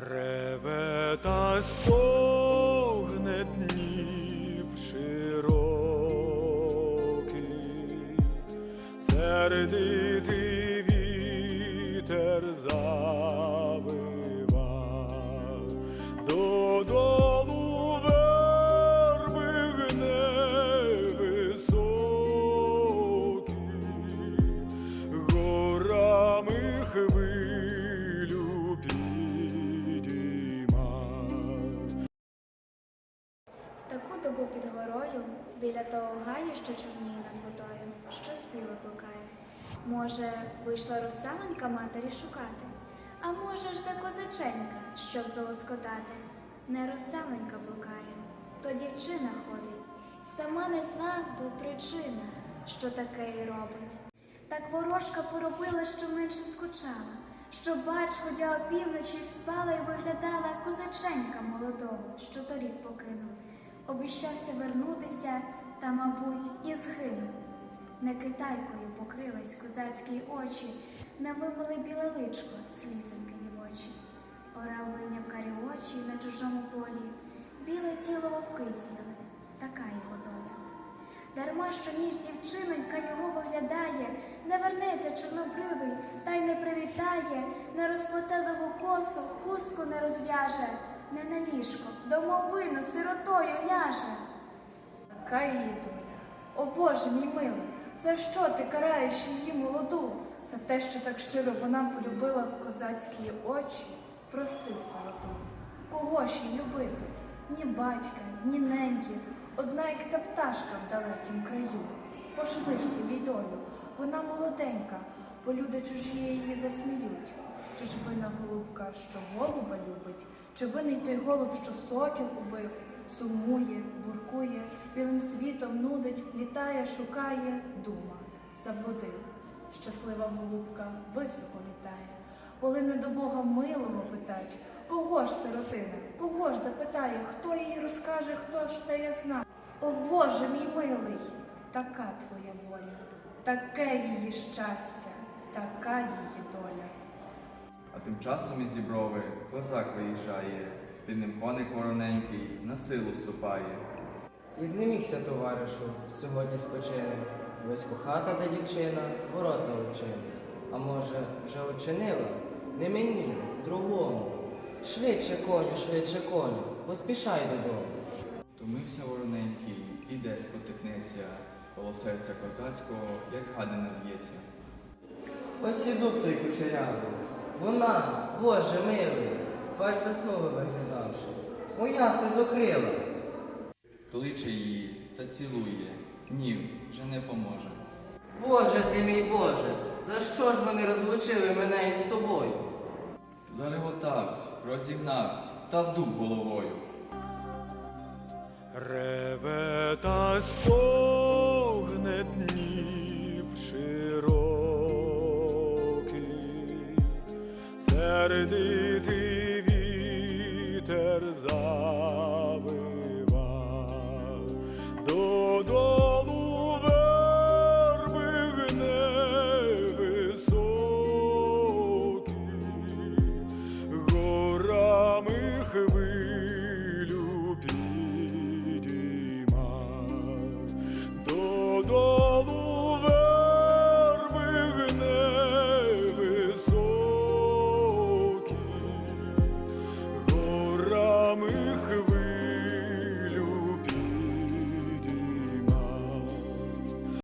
Реве та стогне Дніп широкий, сердитий В під горою, біля того гаю, що чорніє над водою, що спіло блукає. Може, вийшла русалонька матері шукати, а може ж та козаченька, щоб залоскотати. Не русалонька блукає, то дівчина ходить, сама не зна, бо причина, що таке й робить. Так ворожка поробила, що менше скучала, що бач, ходя опівночі, спала й виглядала козаченька молодого, що торік покинув. Обіщався вернутися, та, мабуть, і згинув. Не китайкою покрилась козацькі очі, не вимили біле личко, слізоньки дівочі. Орел вийняв карі очі на чужому полі, біле тіло вовки з'їли, така його доля. Дарма, що ніж дівчинонька його виглядає, не вернеться чорнобривий, та й не привітає, не розплете косу, хустку не розв'яже, не на ліжко, домовину сиротою ляже. Доля. О Боже мій милий, за що ти караєш її молоду? За те, що так щиро вона полюбила козацькі очі? Прости, сироту. Кого ж їй любити? Ні батька, ні неньки, одна як та пташка в далекім краю. Пошли ж ти їй долю, вона молоденька, бо люди чужі її засміють. Чи ж вина голубка, що голуба любить, чи винний той голуб, що сокіл убив, сумує, буркує, білим світом нудить, літає, шукає, дума, заблудив. Щаслива голубка високо літає. Коли не до Бога милого питають, кого ж сиротина, кого ж запитає, хто їй розкаже, хто ж те я знаю. О Боже мій милий, така твоя воля, таке її щастя, така її доля. А тим часом із Діброви козак виїжджає, під ним коник вороненький на силу ступає. І знемігся, товаришу, сьогодні спочине. Близько хата, де дівчина, ворота очинить. А може, вже очинила? Не мені, другому. Швидше коню, швидше коню, поспішай додому. Томився вороненький, і десь потикнеться, коло серця козацького, як гадина б'ється. Ось і дуб той кучерявий. Вона, Боже милий, бач заслуги виглядавши. Моя се зокрила. Кличе її та цілує, ні, вже не поможе. Боже ти мій Боже, за що ж вони розлучили мене із тобою? Зареготавсь, розігнавсь та в дуб головою. Реве та стогне сердитий вітер завива,